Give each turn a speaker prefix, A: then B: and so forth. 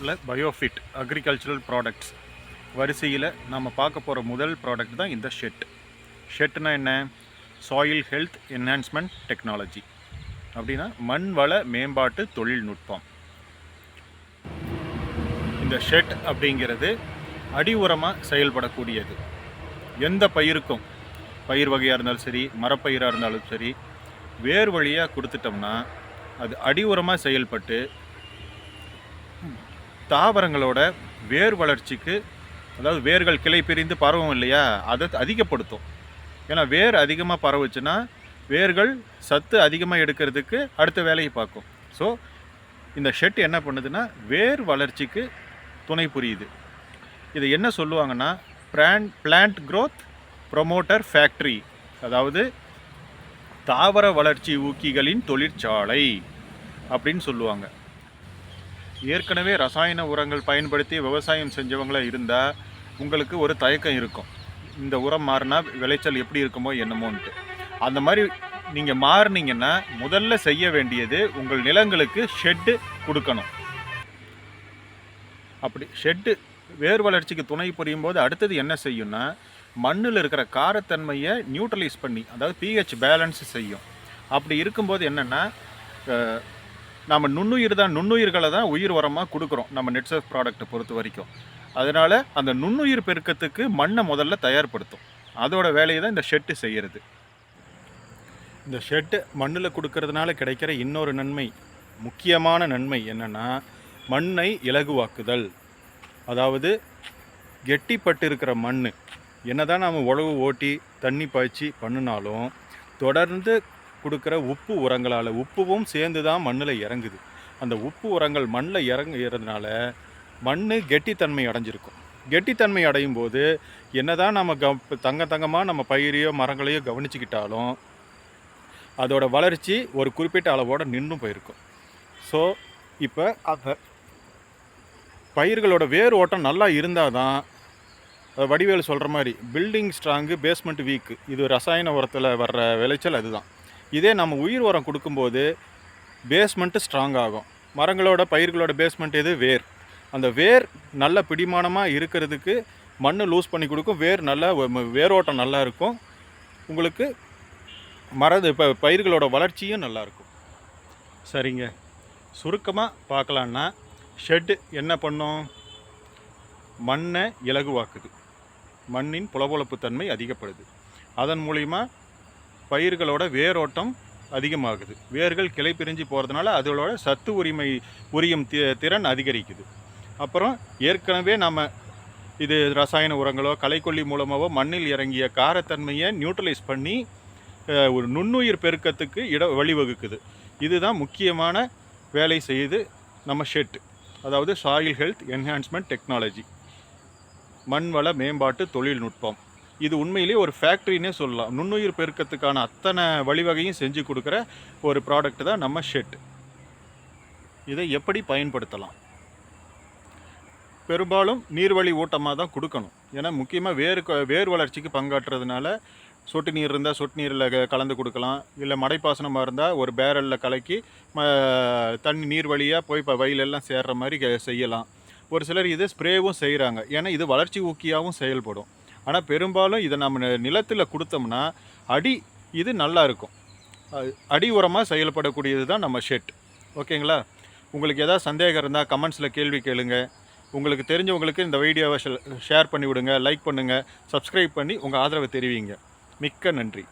A: சேனலில் Biofit agricultural products வரிசையில் நம்ம பார்க்க போகிற முதல் ப்ராடக்ட் தான் இந்த ஷெட் ஷெட்னா என்ன? சாயில் ஹெல்த் என்ஹான்ஸ்மெண்ட் டெக்னாலஜி அப்படின்னா மண் வள மேம்பாட்டு தொழில்நுட்பம். இந்த ஷெட் அப்படிங்கிறது அடி உரமாக செயல்படக்கூடியது. எந்த பயிருக்கும் பயிர் வகையாக இருந்தாலும் சரி மரப்பயிராக இருந்தாலும் சரி வேர் வழியாக கொடுத்துட்டோம்னா அது அடி உரமாக செயல்பட்டு தாவரங்களோட வேர் வளர்ச்சிக்கு அதாவது வேர்கள் கிளை பிரிந்து பரவும் இல்லையா அதை அதிகப்படுத்தும். ஏன்னா வேர் அதிகமாக பரவுச்சுன்னா வேர்கள் சத்து அதிகமாக எடுக்கிறதுக்கு அடுத்த வேலையை பார்க்கும். ஸோ இந்த ஷெட் என்ன பண்ணுதுன்னா வேர் வளர்ச்சிக்கு துணை புரியுது. இது என்ன சொல்லுவாங்கன்னா brand plant growth promoter factory அதாவது தாவர வளர்ச்சி ஊக்கிகளின் தொழிற்சாலை அப்படின்னு சொல்லுவாங்க. ஏற்கனவே ரசாயன உரங்கள் பயன்படுத்தி விவசாயம் செஞ்சவங்களாக இருந்தால் உங்களுக்கு ஒரு தயக்கம் இருக்கும். இந்த உரம் மாறினா விளைச்சல் எப்படி இருக்குமோ என்னமோன்ட்டு. அந்த மாதிரி நீங்கள் மாறினீங்கன்னா முதல்ல செய்ய வேண்டியது உங்கள் நிலங்களுக்கு ஷெட்டு கொடுக்கணும். அப்படி ஷெட்டு வேர் வளர்ச்சிக்கு துணை புரியும் போது அடுத்தது என்ன செய்யும்னா மண்ணில் இருக்கிற காரத்தன்மையை நியூட்ரலைஸ் பண்ணி அதாவது பிஹெச் பேலன்ஸ் செய்யும். அப்படி இருக்கும்போது என்னென்னா நம்ம நுண்ணுயிர் தான் நுண்ணுயிர்களை தான் உயிர் உரமாக கொடுக்குறோம் நம்ம நெட்சர்ஃப் ப்ராடக்ட்டை பொறுத்த வரைக்கும். அதனால் அந்த நுண்ணுயிர் பெருக்கத்துக்கு மண்ணை முதல்ல தயார்படுத்தும். அதோட வேலையை தான் இந்த ஷெட்டு செய்கிறது இந்த ஷெட்டு மண்ணில் கொடுக்கறதுனால கிடைக்கிற இன்னொரு நன்மை முக்கியமான நன்மை என்னென்னா மண்ணை இலகுவாக்குதல். அதாவது கெட்டிப்பட்டு இருக்கிற மண் என்னதான் நாம் உழவு ஓட்டி தண்ணி பாய்ச்சி பண்ணினாலும் தொடர்ந்து கொடுக்குற உப்பு உரங்களால் உப்புவும் சேர்ந்து தான் மண்ணில் இறங்குது. அந்த உப்பு உரங்கள் மண்ணில் இறங்குறதுனால மண் கெட்டித்தன்மை அடைஞ்சிருக்கும். கெட்டித்தன்மை அடையும் போது என்னதான் நம்ம கவ தங்க தங்கமாக நம்ம பயிரையோ மரங்களையோ கவனிச்சுக்கிட்டாலும் அதோட வளர்ச்சி ஒரு குறிப்பிட்ட அளவோட நின்றும் போயிருக்கும். ஸோ இப்போ அந்த பயிர்களோட வேர் ஓட்டம் நல்லா இருந்தால் தான் வடிவேல் சொல்கிற மாதிரி பில்டிங் ஸ்ட்ராங்கு பேஸ்மெண்ட் வீக்கு இது ரசாயன உரத்தில் வர்ற விளைச்சல் அதுதான். இதே நம்ம உயிர் உரம் கொடுக்கும்போது பேஸ்மெண்ட்டு ஸ்ட்ராங் ஆகும். மரங்களோட பயிர்களோட பேஸ்மெண்ட் எது? வேர். அந்த வேர் நல்ல பிடிமானமாக இருக்கிறதுக்கு மண் லூஸ் பண்ணி கொடுக்கும். வேர் நல்லா வேரோட்டம் நல்லா இருக்கும். உங்களுக்கு மரது இப்போ பயிர்களோட வளர்ச்சியும் நல்லாயிருக்கும் சரிங்க. சுருக்கமாக பார்க்கலான்னா ஷெட்டு என்ன பண்ணும்? மண்ணை இலகுவாக்குது. மண்ணின் புலபொலப்பு தன்மை அதிகப்படுது. அதன் மூலிமா பயிர்களோட வேரோட்டம் அதிகமாகுது. வேர்கள் கிளை பிரிஞ்சு போகிறதுனால அதோட சத்து உரிமை உரியும் தி- திறன் அதிகரிக்குது. அப்புறம் ஏற்கனவே நம்ம இது ரசாயன உரங்களோ களைக்கொல்லி மூலமாகவோ மண்ணில் இறங்கிய காரத்தன்மையை நியூட்ரலைஸ் பண்ணி ஒரு நுண்ணுயிர் பெருக்கத்துக்கு இட வழிவகுக்குது. இதுதான் முக்கியமான வேலை செய்யுது நம்ம ஷெட். அதாவது சாயில் ஹெல்த் என்ஹான்ஸ்மெண்ட் டெக்னாலஜி மண்வள மேம்பாட்டு தொழில்நுட்பம். இது உண்மையிலேயே ஒரு ஃபேக்ட்ரினே சொல்லலாம். நுண்ணுயிர் பெருக்கத்துக்கான அத்தனை வழிவகையும் செஞ்சு கொடுக்குற ஒரு ப்ராடக்ட் தான் நம்ம ஷெட் இதை எப்படி பயன்படுத்தலாம்? பெரும்பாலும் நீர்வழி ஊட்டமாக தான் கொடுக்கணும். ஏன்னா முக்கியமாக வேர் க- வேர் வளர்ச்சிக்கு பங்காற்றுறதுனால சொட்டு நீர் இருந்தால் சொட்டு நீரில் க- கலந்து கொடுக்கலாம். இல்லை மடைப்பாசனமாக இருந்தால் ஒரு பேரலில் கலக்கி ம தண்ணி நீர் வழியாக போய் இப்போ வயலெல்லாம் சேர்கிற மாதிரி செய்யலாம். ஒரு சிலர் இது ஸ்ப்ரேவும் செய்கிறாங்க ஏன்னா இது வளர்ச்சி ஊக்கியாகவும் செயல்படும். ஆனால் பெரும்பாலும் இதை நம்ம நிலத்தில் கொடுத்தோம்னா அடி இது நல்லா இருக்கும். அடி உரமாக செயல்படக்கூடியது தான் நம்ம ஷெட் ஓகேங்களா? உங்களுக்கு எதாவது சந்தேகம் இருந்தால் கமெண்ட்ஸில் கேள்வி கேளுங்க. உங்களுக்கு தெரிஞ்சவங்களுக்கு இந்த வீடியோவை ஷேர் பண்ணி விடுங்க லைக் பண்ணுங்கள் சப்ஸ்கிரைப் பண்ணி உங்கள் ஆதரவை தெரிவிங்க. மிக்க நன்றி.